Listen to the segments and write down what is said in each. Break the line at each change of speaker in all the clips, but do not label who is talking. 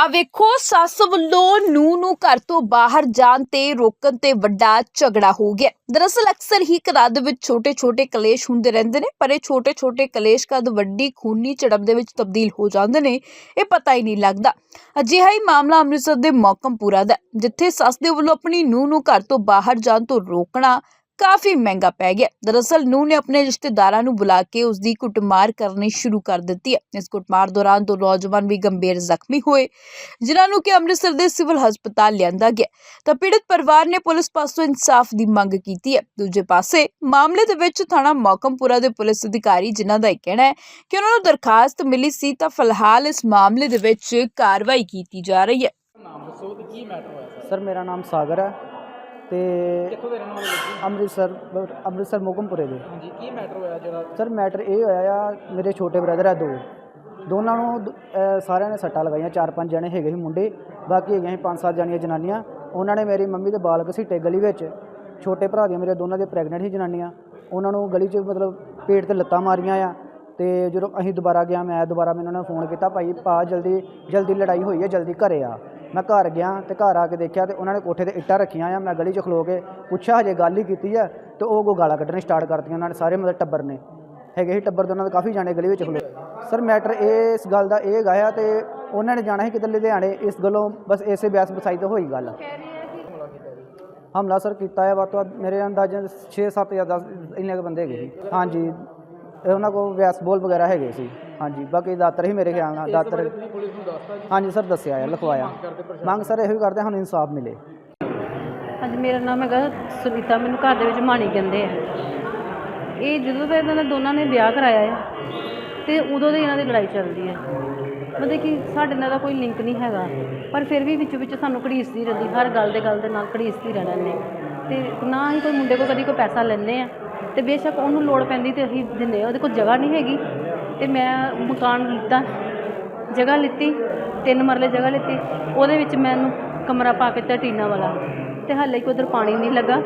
ਆ ਵੇਖੋ, ਸੱਸ ਵੱਲੋਂ ਨੂੰ ਨੂੰ ਘਰ ਤੋਂ ਬਾਹਰ ਜਾਣ ਤੇ ਰੋਕਣ ਤੇ ਵੱਡਾ ਝਗੜਾ ਹੋ ਗਿਆ। ਦਰਅਸਲ ਅਕਸਰ ਹੀ ਘਰਾਂ ਦੇ ਵਿੱਚ ਛੋਟੇ-ਛੋਟੇ ਕਲੇਸ਼ ਹੁੰਦੇ ਰਹਿੰਦੇ ਨੇ, ਪਰ ਇਹ ਛੋਟੇ-ਛੋਟੇ ਕਲੇਸ਼ ਕਦ ਵੱਡੀ ਖੂਨੀ ਝੜਪ ਦੇ ਵਿੱਚ ਤਬਦੀਲ ਹੋ ਜਾਂਦੇ ਨੇ, ਇਹ ਪਤਾ ਹੀ ਨਹੀਂ ਲੱਗਦਾ। ਅਜਿਹਾ ਹੀ ਮਾਮਲਾ ਅੰਮ੍ਰਿਤਸਰ ਦੇ ਮੌਕਮਪੁਰਾ ਦਾ ਜਿੱਥੇ ਸੱਸ ਦੇ ਵੱਲੋਂ ਆਪਣੀ ਨੂੰ ਨੂੰ ਘਰ ਤੋਂ ਬਾਹਰ ਜਾਣ ਤੋਂ ਰੋਕਣਾ ਕਾਫੀ ਮਹਿੰਗਾ ਪੈ ਗਿਆ। ਦਰਅਸਲ ਨੂੰ ਨੇ ਆਪਣੇ ਰਿਸ਼ਤੇਦਾਰਾਂ ਨੂੰ ਬੁਲਾ ਕੇ ਉਸ ਦੀ ਕੁੱਟਮਾਰ ਕਰਨੀ ਸ਼ੁਰੂ ਕਰ ਦਿੱਤੀ ਹੈ। ਇਸ ਕੁੱਟਮਾਰ ਦੌਰਾਨ ਦੋ ਨੌਜਵਾਨ ਵੀ ਗੰਭੀਰ ਜ਼ਖਮੀ ਹੋਏ ਜਿਨ੍ਹਾਂ ਨੂੰ ਕਿ ਅੰਮ੍ਰਿਤਸਰ ਦੇ ਸਿਵਲ ਹਸਪਤਾਲ ਲਿਆਂਦਾ ਗਿਆ। ਤਾਂ ਪੀੜਤ ਪਰਿਵਾਰ ਨੇ ਪੁਲਿਸ ਪਾਸੋਂ ਇਨਸਾਫ ਦੀ ਮੰਗ ਕੀਤੀ ਹੈ। ਦੂਜੇ ਪਾਸੇ ਮਾਮਲੇ ਦੇ ਵਿੱਚ ਥਾਣਾ ਮੌਕਮਪੁਰਾ ਦੇ ਪੁਲਿਸ ਅਧਿਕਾਰੀ ਜਿਨ੍ਹਾਂ ਦਾ ਇਹ ਕਹਿਣਾ ਹੈ ਕਿ ਉਹਨਾਂ ਨੂੰ ਦਰਖਾਸਤ ਮਿਲੀ ਸੀ ਤਾਂ ਫਿਲਹਾਲ ਇਸ ਮਾਮਲੇ ਦੇ ਵਿੱਚ ਕਾਰਵਾਈ ਕੀਤੀ ਜਾ ਰਹੀ ਹੈ।
ਨਾਮ ਦੱਸੋ ਤੇ ਕੀ ਮੈਟਰ ਹੋਇਆ ਸਰ
ਸਰ ਮੇਰਾ ਨਾਮ ਸਾਗਰ ਹੈ। ਤੇ
ਕਿੱਥੋਂ ਦੇ ਰਹਿਣ ਵਾਲੇ ਜੀ
ਅੰਮ੍ਰਿਤਸਰ ਅੰਮ੍ਰਿਤਸਰ ਮੋਗਮਪੁਰੇ ਦੇ।
ਹਾਂਜੀ ਕੀ ਮੈਟਰ ਹੋਇਆ ਜਿਹੜਾ
ਸਰ ਮੈਟਰ ਇਹ ਹੋਇਆ ਆ ਮੇਰੇ ਛੋਟੇ ਬ੍ਰਦਰ ਆ ਦੋ। ਦੋਨਾਂ ਨੂੰ ਦ- ਅਹ ਸਾਰਿਆਂ ਨੇ ਸੱਟਾਂ ਲਗਾਈਆਂ ਚਾਰ ਪੰਜ ਜਣੇ ਹੈਗੇ ਸੀ ਮੁੰਡੇ ਬਾਕੀ ਹੈਗੀਆਂ ਸੀ ਪੰਜ ਸੱਤ ਜਣੀਆਂ ਜਨਾਨੀਆਂ। ਉਹਨਾਂ ਨੇ ਮੇਰੀ ਮੰਮੀ ਦੇ ਬਾਲ ਘਸੀਟੇ ਗਲੀ ਵਿੱਚ। ਛੋਟੇ ਭਰਾ ਦੀਆਂ ਮੇਰੇ ਦੋਨਾਂ ਦੇ ਪ੍ਰੈਗਨੈਂਟ ਸੀ ਜਨਾਨੀਆਂ। ਉਹਨਾਂ ਨੂੰ ਗਲੀ 'ਚ ਮਤਲਬ ਪੇਟ ਤੇ ਲੱਤਾਂ ਮਾਰੀਆਂ ਆ। ਤੇ ਜਦੋਂ ਅਸੀਂ ਦੁਬਾਰਾ ਗਿਆ ਮੈਂ ਦੁਬਾਰਾ ਮੈਨੂੰ ਉਹਨਾਂ ਨੇ ਫੋਨ ਕੀਤਾ ਭਾਈ ਪਾ ਜਲਦੀ ਜਲਦੀ ਲੜਾਈ ਹੋਈ ਹੈ ਜਲਦੀ ਘਰੇ ਆ। ਮੈਂ ਘਰ ਗਿਆ ਤੇ ਘਰ ਆ ਕੇ ਦੇਖਿਆ ਤੇ ਉਹਨਾਂ ਨੇ ਕੋਠੇ ਤੇ ਇੱਟਾਂ ਰੱਖੀਆਂ ਆ, ਮੈਂ ਗਲੀ 'ਚ ਖਲੋ ਕੇ ਪੁੱਛਿਆ, ਹਜੇ ਗੱਲ ਹੀ ਕੀਤੀ ਆ ਤੇ ਉਹ ਕੋ ਗਾਲਾਂ ਕੱਢਣੀ ਸਟਾਰਟ ਕਰਤੀਆਂ ਉਹਨਾਂ ਨੇ, ਸਾਰੇ ਮਤਲਬ ਟੱਬਰ ਨੇ। ਹੈਗੇ ਸੀ ਟੱਬਰ ਦੇ ਉਹਨਾਂ ਦੇ ਕਾਫੀ ਜਾਣੇ ਗਲੀ ਵਿੱਚ ਖਲੋ ਸਰ, ਮੈਟਰ ਇਹ ਇਸ ਗੱਲ ਦਾ ਇਹ ਗਾਇਆ ਤੇ ਉਹਨਾਂ ਨੇ ਜਾਣਾ ਸੀ ਕਿਤੇ ਲੁਧਿਆਣੇ, ਇਸ ਗੱਲੋਂ ਬਸ ਇਸੇ ਬਿਆਸ ਬਸਾਈ ਤੇ ਹੋਈ ਗੱਲ। ਹਮਲਾ ਸਰ ਕੀਤਾ ਹੈ ਵੱਧ ਤੋਂ ਵੱਧ ਮੇਰੇ ਅੰਦਾਜ਼ੇ 6 7 ਜਾਂ 10 ਇੰਨੇ ਕੁ ਬੰਦੇ ਹੈਗੇ ਸੀ। ਹਾਂਜੀ। ਇਹ ਉਹਨਾਂ ਕੋਲ ਵਿਆਸ ਬੋਲ ਵਗੈਰਾ ਹੈਗੇ ਸੀ। ਹਾਂਜੀ ਬਾਕੀ ਦਾਤਰ ਹੀ ਮੇਰੇ ਖਿਆਲ ਨਾਲ ਦਾਤਰ
ਤੁਸੀਂ ਪੁਲਿਸ ਨੂੰ ਦੱਸਤਾ ਜੀ?
ਹਾਂਜੀ ਸਰ ਦੱਸਿਆ ਹੈ ਲਿਖਵਾਇਆ। ਮੰਗ ਸਰ ਇਹੋ ਹੀ ਕਰਦੇ ਹਾਂ, ਸਾਨੂੰ ਇਨਸਾਫ ਮਿਲੇ।
ਹਾਂਜੀ ਮੇਰਾ ਨਾਮ ਹੈਗਾ ਸੁਨੀਤਾ ਮੈਨੂੰ ਘਰ ਦੇ ਵਿੱਚ ਮਾਣੀ ਕਹਿੰਦੇ ਆ। ਇਹ ਜਦੋਂ ਦਾ ਇਹਨਾਂ ਨੇ ਦੋਨਾਂ ਨੇ ਵਿਆਹ ਕਰਾਇਆ ਹੈ ਤੇ ਉਦੋਂ ਦੀ ਇਹਨਾਂ ਦੀ ਲੜਾਈ ਚੱਲਦੀ ਹੈ ਮਤਲਬ ਕਿ ਸਾਡੇ ਨਾਲ ਦਾ ਕੋਈ ਲਿੰਕ ਨਹੀਂ ਹੈਗਾ ਪਰ ਫਿਰ ਵੀ ਵਿੱਚੋਂ ਵਿੱਚ ਸਾਨੂੰ ਘੜੀਸਦੀ ਰਹਿੰਦੀ ਹਰ ਗੱਲ ਦੇ ਗੱਲ ਦੇ ਨਾਲ ਘੜੀਸਦੀ ਰਹਿਣਾ ਨੇ ਤੇ ਨਾ ਹੀ ਕੋਈ ਮੁੰਡੇ ਕੋਲ ਕਦੀ ਕੋਈ ਪੈਸਾ ਲੈਂਦੇ ਆ। ਤੇ ਬੇਸ਼ੱਕ ਉਹਨੂੰ ਲੋੜ ਪੈਂਦੀ ਤੇ ਅਸੀਂ ਦਿੰਦੇ ਉਹਦੇ ਕੋਲ ਜਗ੍ਹਾ ਨਹੀਂ ਹੈਗੀ। ਤੇ ਮੈਂ ਮਕਾਨ ਲਿੱਤਾ ਜਗ੍ਹਾ ਲਿੱਤੀ ਤਿੰਨ ਮਰਲੇ ਜਗ੍ਹਾ ਲਿੱਤੀ। ਉਹਦੇ ਵਿੱਚ ਮੈਨੂੰ ਕਮਰਾ ਪਾ ਕੇ ਦਿੱਤਾ ਟੀਨਾ ਵਾਲਾ। ਤੇ ਹਾਲੇ ਕਿ ਉਧਰ ਪਾਣੀ ਨਹੀਂ ਲੱਗਾ।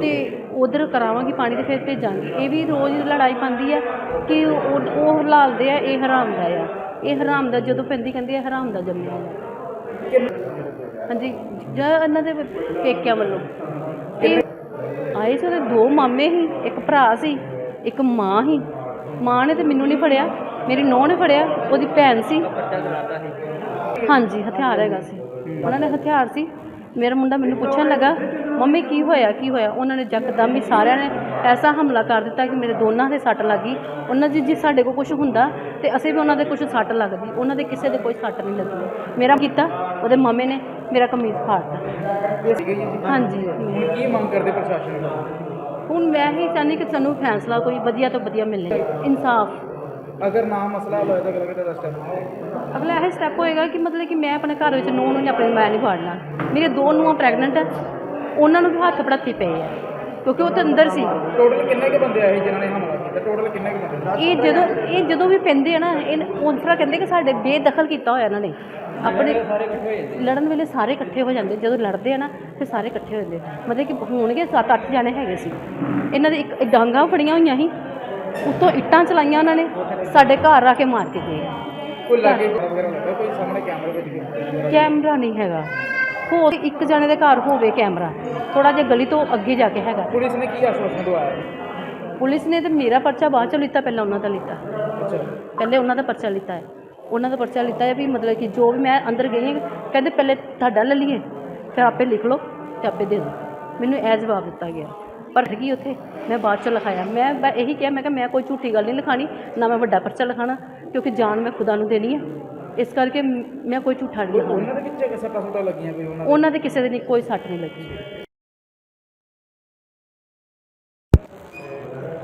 ਤੇ ਉਧਰ ਕਰਾਵਾਂਗੀ ਪਾਣੀ ਤੇ ਫਿਰ ਭੇਜਾਂਗੀ। ਇਹ ਵੀ ਰੋਜ਼ ਲੜਾਈ ਪਾਉਂਦੀ ਹੈ ਕਿ ਉਹ ਉਹ ਹਲਾਲਦੇ ਆ ਇਹ ਹਰਾਮ ਦਾ ਆ। ਇਹ ਹਰਾਮ ਦਾ ਜਦੋਂ ਪੈਂਦੀ ਕਹਿੰਦੀ ਹੈ ਹਰਾਮ ਦਾ ਜੰਮਿਆ ਆ। ਹਾਂਜੀ ਜਾਂ ਇਹਨਾਂ ਦੇ ਪੇਕਿਆਂ ਵੱਲੋਂ। ਤੇ ਆਏ ਸੀ ਉਹਦੇ ਦੋ ਮਾਮੇ ਸੀ, ਇੱਕ ਭਰਾ ਸੀ, ਇੱਕ ਮਾਂ ਸੀ। ਮਾਂ ਨੇ ਤੇ ਮੈਨੂੰ ਨਹੀਂ ਫੜਿਆ, ਮੇਰੀ ਨੂੰਹ ਨੇ ਫੜਿਆ, ਉਹਦੀ ਭੈਣ ਸੀ। ਹਾਂਜੀ, ਹਥਿਆਰ ਹੈਗਾ ਸੀ। ਉਹਨਾਂ ਨੇ ਹਥਿਆਰ ਸੀ। ਮੇਰਾ ਮੁੰਡਾ ਮੈਨੂੰ ਪੁੱਛਣ ਲੱਗਾ ਮੰਮੀ ਕੀ ਹੋਇਆ ਕੀ ਹੋਇਆ? ਉਹਨਾਂ ਨੇ ਯਕਦਮ ਹੀ ਸਾਰਿਆਂ ਨੇ ਐਸਾ ਹਮਲਾ ਕਰ ਦਿੱਤਾ ਕਿ ਮੇਰੇ ਦੋਨਾਂ ਦੇ ਸੱਟ ਲੱਗੀ ਉਹਨਾਂ ਦੀ ਜੇ ਸਾਡੇ ਕੋਲ ਕੁਝ ਹੁੰਦਾ ਤੇ ਅਸੀਂ ਵੀ ਉਹਨਾਂ ਦੇ ਕੁਝ ਸੱਟ ਲੱਗਦੀ। ਉਹਨਾਂ ਦੇ ਕਿਸੇ ਦੇ ਕੋਈ ਸੱਟ ਨਹੀਂ ਲੱਗੀ ਮੇਰਾ ਕੀਤਾ ਉਹਦੇ ਮਾਮੇ ਨੇ ਮੇਰਾ ਕਮੀਜ਼ ਫਾੜਤਾ। ਹਾਂਜੀ।
ਹੁਣ ਕੀ ਮੰਗ ਕਰਦੇ ਪ੍ਰਸ਼ਾਸਨ ਨੂੰ
ਹੁਣ ਮੈਂ ਹੀ ਚਾਹੁੰਦੀ ਕਿ ਸਾਨੂੰ ਫੈਸਲਾ ਕੋਈ ਵਧੀਆ ਤੋਂ ਵਧੀਆ ਮਿਲੇ। ਇਨਸਾਫ।
ਅਗਰ ਨਾ ਮਸਲਾ ਹੋਇਆ ਤਾਂ ਅਗਲਾ ਕਿਹੜਾ ਸਟੈਪ
ਅਗਲਾ ਇਹ ਸਟੈਪ ਹੋਏਗਾ ਕਿ ਮਤਲਬ ਕਿ ਮੈਂ ਆਪਣੇ ਘਰ ਵਿੱਚ ਨੂੰਹ ਨੂੰ ਆਪਣੇ ਮੈਂ ਨਹੀਂ ਫਾੜਨਾ। ਮੇਰੇ ਦੋ ਨੂੰਹਾਂ ਪ੍ਰੈਗਨੈਂਟ ਹੈ ਉਹਨਾਂ ਨੂੰ ਵੀ ਹੱਥ ਪੜਾਤੀ ਪਏ ਆ ਕਿਉਂਕਿ ਉਹ ਤਾਂ ਅੰਦਰ ਸੀ।
ਟੋਟਲ ਕਿੰਨੇ ਕੁ ਬੰਦੇ ਆਏ ਜਿਨ੍ਹਾਂ ਨੇ ਹਮਲਾ ਕੀਤਾ? ਟੋਟਲ ਕਿੰਨੇ ਕੁ ਬੰਦੇ?
ਇਹ ਜਦੋਂ ਇਹ ਜਦੋਂ ਵੀ ਪੈਂਦੇ ਆ ਨਾ ਇਹ ਤਰ੍ਹਾਂ ਕਹਿੰਦੇ ਕਿ ਸਾਡੇ ਬੇਦਖਲ ਕੀਤਾ ਹੋਇਆ ਇਹਨਾਂ ਨੇ। ਆਪਣੇ ਲੜਨ ਵੇਲੇ ਸਾਰੇ ਇਕੱਠੇ ਹੋ ਜਾਂਦੇ। ਜਦੋਂ ਲੜਦੇ ਆ ਨਾ ਫਿਰ ਸਾਰੇ ਇਕੱਠੇ ਹੋ ਜਾਂਦੇ। ਮਤਲਬ ਕਿ ਹੋਣਗੇ 7-8 ਜਾਣੇ ਹੈਗੇ ਸੀ। ਇਹਨਾਂ ਦੇ ਇੱਕ ਡਾਂਗਾ ਫੜੀਆਂ ਹੋਈਆਂ ਸੀ। ਉੱਤੋਂ ਇੱਟਾਂ ਚਲਾਈਆਂ ਉਹਨਾਂ ਨੇ। ਸਾਡੇ ਘਰ ਆ ਕੇ ਮਾਰ ਕੇ ਗਏ
ਕੋਈ ਲਾਗੇ ਕੋਈ ਸਾਹਮਣੇ ਕੈਮਰੇ ਵਿੱਚ
ਕੈਮਰਾ ਨਹੀਂ ਹੈਗਾ। ਹੋ ਇੱਕ ਜਾਣੇ ਦੇ ਘਰ ਹੋਵੇ ਕੈਮਰਾ ਥੋੜਾ ਜਿਹਾ ਗਲੀ ਤੋਂ ਅੱਗੇ ਜਾ ਕੇ ਹੈਗਾ।
ਪੁਲਿਸ ਨੇ ਕੀ ਆਸ਼ਵਾਸਨ ਦਵਾਇਆ?
ਪੁਲਿਸ ਨੇ ਤੇ ਮੇਰਾ ਪਰਚਾ ਬਾਅਦ ਚੋਂ ਲਿੱਤਾ ਪਹਿਲਾਂ ਉਹਨਾਂ ਦਾ ਲਿੱਤਾ। ਪਹਿਲੇ ਉਹਨਾਂ ਦਾ ਪਰਚਾ ਲਿੱਤਾ ਹੈ। ਉਹਨਾਂ ਦਾ ਪਰਚਾ ਲਿੱਤਾ ਹੈ ਵੀ ਮਤਲਬ ਕਿ ਜੋ ਵੀ ਮੈਂ ਅੰਦਰ ਗਈ ਹਾਂ ਕਹਿੰਦੇ ਪਹਿਲੇ ਤੁਹਾਡਾ ਲੈ ਲਈਏ ਫਿਰ ਆਪੇ ਲਿਖ ਲਓ ਤੇ ਆਪੇ ਦੇ ਦਿਓ। ਮੈਨੂੰ ਇਹ ਜਵਾਬ ਦਿੱਤਾ ਗਿਆ। ਪਰ ਕੀ ਉੱਥੇ? ਮੈਂ ਬਾਅਦ ਚੋਂ ਲਿਖਾਇਆ। ਮੈਂ ਮੈਂ ਇਹੀ ਕਿਹਾ ਮੈਂ ਕਿਹਾ ਮੈਂ ਕੋਈ ਝੂਠੀ ਗੱਲ ਨਹੀਂ ਲਿਖਾਣੀ ਨਾ ਮੈਂ ਵੱਡਾ ਪਰਚਾ ਲਿਖਾਣਾ ਕਿਉਂਕਿ ਜਾਨ ਮੈਂ ਖੁਦਾ ਨੂੰ ਦੇਣੀ ਹੈ। ਇਸ ਕਰਕੇ ਮ- ਕੋਈ ਝੂਠਾ ਨਹੀਂ
ਉਹਨਾਂ ਦੇ ਕਿੱਥੇ ਸੱਟਾਂ ਸੁੱਟਾਂ ਲੱਗੀਆਂ ਕੋਈ ਉਹਨਾਂ ਦੇ?
ਉਹਨਾਂ ਦੇ ਕਿਸੇ ਦੇ ਨਹੀਂ ਕੋਈ ਸੱਟ ਨਹੀਂ ਲੱਗੀ।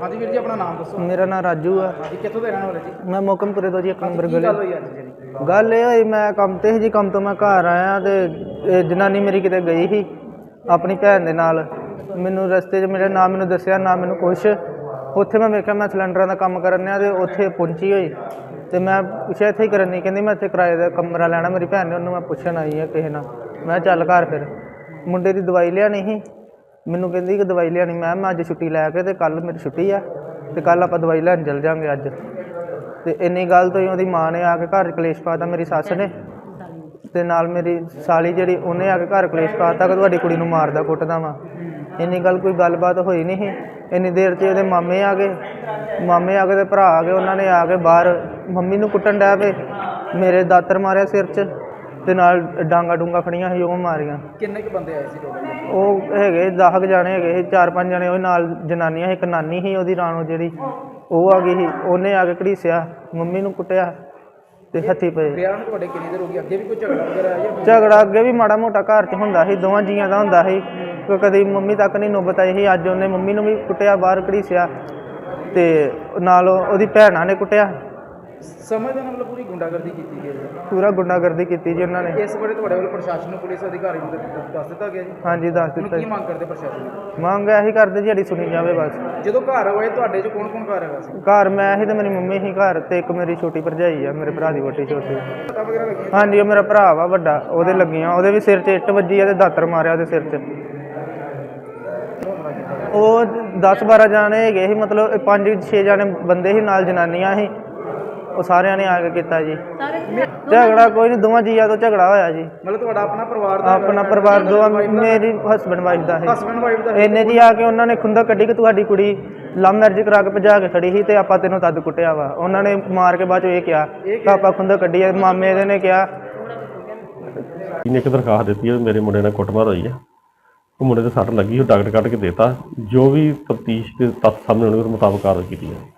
ਹਾਂਜੀ ਵੀਰ ਜੀ ਆਪਣਾ ਨਾਮ ਦੱਸੋ।
ਮੇਰਾ ਨਾਮ ਰਾਜੂ ਆ।
ਹਾਂਜੀ ਕਿੱਥੋਂ ਦੇ ਰਹਿਣ ਵਾਲੇ ਜੀ?
ਮੈਂ ਮੋਕਮਪੁਰੇ ਤੋਂ ਜੀ ਇੱਕ ਨੰਬਰ ਗਲੀ।
ਗੱਲ ਹੋਈ ਅੱਜ ਜਿਹੜੀ?
ਗੱਲ ਇਹ ਹੋਈ ਮੈਂ ਕੰਮ ਤੇ ਸੀ ਜੀ ਕੰਮ ਤੋਂ ਮੈਂ ਘਰ ਆਇਆ ਤੇ ਇਹ ਜਨਾਨੀ ਮੇਰੀ ਕਿਤੇ ਗਈ ਸੀ ਆਪਣੀ ਭੈਣ ਦੇ ਨਾਲ। ਮੈਨੂੰ ਰਸਤੇ 'ਚ ਮੇਰੇ ਨਾ ਮੈਨੂੰ ਦੱਸਿਆ ਨਾ ਮੈਨੂੰ ਕੁਛ। ਉੱਥੇ ਮੈਂ ਵੇਖਿਆ ਮੈਂ ਸਿਲੰਡਰਾਂ ਦਾ ਕੰਮ ਕਰਨ ਡਿਆ ਤੇ ਉੱਥੇ ਪਹੁੰਚੀ ਹੋਈ। ਤੇ ਮੈਂ ਪੁੱਛਿਆ, ਇੱਥੇ ਹੀ ਕਰਨ? ਨਹੀਂ ਕਹਿੰਦੀ, ਮੈਂ ਇੱਥੇ ਕਿਰਾਏ ਦਾ ਕਮਰਾ ਲੈਣਾ, ਮੇਰੀ ਭੈਣ ਨੇ ਉਹਨੂੰ ਮੈਂ ਪੁੱਛਣ ਆਈ ਆ ਕਿਸੇ ਨਾਲ। ਮੈਂ ਕਿਹਾ, ਚੱਲ ਘਰ ਫਿਰ। ਮੁੰਡੇ ਦੀ ਦਵਾਈ ਲਿਆਣੀ ਸੀ। ਮੈਨੂੰ ਕਹਿੰਦੀ ਕਿ ਦਵਾਈ ਲਿਆਣੀ ਮੈਂ ਮੈਂ ਅੱਜ ਛੁੱਟੀ ਲੈ ਕੇ ਤੇ ਕੱਲ ਮੇਰੀ ਛੁੱਟੀ ਆ ਤੇ ਕੱਲ ਆਪਾਂ ਦਵਾਈ ਲੈਣ ਚੱਲ ਜਾਾਂਗੇ ਅੱਜ। ਤੇ ਇੰਨੀ ਗੱਲ ਤੋਂ ਹੀ ਉਹਦੀ ਮਾਂ ਨੇ ਆ ਕੇ ਘਰ 'ਚ ਕਲੇਸ਼ ਪਾਤਾ ਮੇਰੀ ਸੱਸ ਨੇ।
ਤੇ ਨਾਲ ਮੇਰੀ ਸਾਲੀ ਜਿਹੜੀ, ਉਹਨੇ ਆ ਕੇ ਘਰ ਕਲੇਸ਼ ਪਾਤਾ ਕਿ ਤੁਹਾਡੀ ਕੁੜੀ ਨੂੰ ਮਾਰਦਾ, ਕੁੱਟਦਾ ਵਾ। ਇੰਨੀ ਗੱਲ ਕੋਈ ਗੱਲਬਾਤ ਹੋਈ ਨਹੀਂ ਇੰਨੀ ਦੇਰ 'ਚ ਇਹਦੇ ਮਾਮੇ ਆ ਗਏ। ਮਾਮੇ ਆ ਗਏ ਤੇ ਭਰਾ ਆ ਗਏ। ਉਹਨਾਂ ਨੇ ਆ ਕੇ ਬਾਹਰ ਮੰਮੀ ਨੂੰ ਕੁੱਟਣ ਡਿਆ ਪਏ। ਮੇਰੇ ਦਾਤਰ ਮਾਰਿਆ ਸਿਰ 'ਚ ਤੇ ਨਾਲ ਡਾਂਗਾ ਡੂੰਗਾ ਫੜੀਆਂ ਸੀ ਉਹ ਮਾਰੀਆਂ।
ਕਿੰਨੇ ਕੁ ਬੰਦੇ ਆਏ ਸੀ ਟੋਟਲ
ਉਹ ਹੈਗੇ 10 ਕੁ ਜਾਣੇ ਹੈਗੇ ਸੀ ਚਾਰ ਪੰਜ ਜਣੇ। ਉਹ ਨਾਲ ਜਨਾਨੀਆਂ ਸੀ ਇੱਕ ਨਾਨੀ ਸੀ ਉਹਦੀ ਰਾਣੋ ਜਿਹੜੀ। ਉਹ ਆ ਗਈ ਸੀ। ਉਹਨੇ ਆ ਕੇ ਘੜੀਸਿਆ ਮੰਮੀ ਨੂੰ ਕੁੱਟਿਆ ਤੇ ਹੱਥੀ ਪਏ।
ਵਿਆਹ ਨੂੰ ਤੁਹਾਡੇ ਕਿੰਨੀ ਦੇਰ ਹੋ ਗਈ? ਅੱਗੇ ਵੀ ਕੋਈ ਝਗੜਾ ਵਗੈਰਾ ਆਇਆ
ਝਗੜਾ ਅੱਗੇ ਵੀ ਮਾੜਾ ਮੋਟਾ ਘਰ 'ਚ ਹੁੰਦਾ ਸੀ ਦੋਵਾਂ ਜੀਆਂ ਦਾ ਹੁੰਦਾ ਸੀ। ਕੋਈ ਕਦੀ ਮੰਮੀ ਤੱਕ ਨਹੀਂ ਨੁਬਤ ਆਈ ਸੀ ਅੱਜ ਉਹਨੇ ਮੰਮੀ ਨੂੰ ਵੀ ਕੁੱਟਿਆ ਬਾਹਰ ਘੜੀਸਿਆ ਤੇ ਨਾਲ ਉਹ- ਉਹਦੀ ਭੈਣਾਂ ਨੇ ਕੁੱਟਿਆ।
ਸਮਝਦੇ ਨਾਲ ਮਤਲਬ ਪੂਰੀ ਗੁੰਡਾਗਰਦੀ ਕੀਤੀ ਗਈ ਹੈ
ਪੂਰਾ ਗੁੰਡਾਗਰਦੀ ਕੀਤੀ ਜੀ ਉਹਨਾਂ ਨੇ।
ਇਸ ਬਾਰੇ ਤੁਹਾਡੇ ਵੱਲ ਪ੍ਰਸ਼ਾਸਨ ਨੂੰ ਪੁਲਿਸ ਅਧਿਕਾਰੀ ਨੂੰ ਦ- ਦੱਸ ਦਿੱਤਾ ਗਿਆ ਜੀ।
ਹਾਂਜੀ ਦੱਸ
ਹੁਣ
ਦਿੱਤਾ
ਕੀ
ਜੀ।
ਮੰਗ ਕਰਦੇ ਪ੍ਰਸ਼ਾਸਨ ਨੂੰ?
ਮੰਗ ਇਹੀ ਕਰਦੇ ਜਿਹੜੀ ਸੁਣੀ ਜਾਵੇ ਬਸ।
ਜਦੋਂ ਘਰ ਆਏ ਤੁਹਾਡੇ ਚ ਕੌਣ ਕੌਣ ਘਰ ਹੈਗਾ ਸੀ?
ਘਰ ਮੈਂ ਹੀ ਤੇ ਮੇਰੀ ਮੰਮੀ ਹੀ ਘਰ ਤੇ ਇੱਕ ਮੇਰੀ ਛੋਟੀ ਭਰਜਾਈ ਆ ਮੇਰੇ ਭਰਾ ਦੀ ਵੱਡੀ ਛੋਟੀ।
ਪਤਾ ਵਗੈਰਾ ਲੱਗਿਆ
ਹਾਂਜੀ ਉਹ ਮੇਰਾ ਭਰਾ ਵਾ ਵੱਡਾ ਉਹਦੇ ਲੱਗੀਆਂ ਉਹਦੇ ਵੀ ਸਿਰ 'ਚ ਇੱਟ ਵੱਜੀ ਆ ਤੇ ਦਾਤਰ ਮਾਰਿਆ ਉਹਦੇ ਸਿਰ 'ਚ। ਉਹ 10 12 ਜਾਣੇ ਹੈਗੇ ਸੀ ਮਤਲਬ 5 6 ਜਾਣੇ ਬੰਦੇ ਸੀ ਨਾਲ ਜਨਾਨੀਆਂ ਸੀ। ਉਹ ਸਾਰਿਆਂ ਨੇ ਆ ਕੇ ਕੀਤਾ ਜੀ। ਝਗੜਾ ਕੋਈ ਨਹੀਂ ਦੋਵਾਂ ਜੀਆਂ ਤੋਂ ਝਗੜਾ ਹੋਇਆ ਜੀ।
ਮਤਲਬ ਤੁਹਾਡਾ ਆਪਣਾ ਪਰਿਵਾਰ ਦਾ
ਆਪਣਾ ਪਰਿਵਾਰ ਦੋਵਾਂ ਮੇਰੀ ਹਸਬੰਡ ਵਾਈਫ ਦਾ ਹੈ।
ਹਸਬੰਡ ਵਾਈਫ ਦਾ
ਇੰਨੇ ਜੀ ਆ ਕੇ ਉਹਨਾਂ ਨੇ ਖੁੰਦਾ ਕੱਢੀ ਕਿ ਤੁਹਾਡੀ ਕੁੜੀ ਲਵ ਮੈਰਿਜ ਕਰਾ ਕੇ ਭਜਾ ਕੇ ਖੜੀ ਸੀ ਤੇ ਆਪਾਂ ਤੈਨੂੰ ਤਦ ਕੁੱਟਿਆ ਵਾ। ਉਹਨਾਂ ਨੇ ਮਾਰ ਕੇ ਬਾਅਦ ਚੋਂ ਇਹ ਕਿਹਾ ਕਿ ਆਪਾਂ ਖੁੰਦਾ ਕੱਢੀ ਮਾਮੇ ਦੇ ਨੇ ਕਿਹਾ।
ਇਹਨੇ ਇੱਕ ਦਰਖਾਸਤ ਦਿੱਤੀ ਹੈ ਮੇਰੇ ਮੁੰਡੇ ਨਾਲ ਕੁੱਟਮਾਰ ਹੋਈ ਹੈ ਉਹ ਮੁੰਡੇ ਦੇ ਸੱਟ ਲੱਗੀ, ਉਹ ਡਾਕਟਰ ਕੱਢ ਕੇ ਦੇਤਾ। ਜੋ ਵੀ ਤਫਤੀਸ਼ ਦੇ ਤੱਥ ਸਾਹਮਣੇ ਆਉਣਗੇ, ਉਹਦੇ ਮੁਤਾਬਕ ਕਾਰਵਾਈ ਕੀਤੀ ਹੈ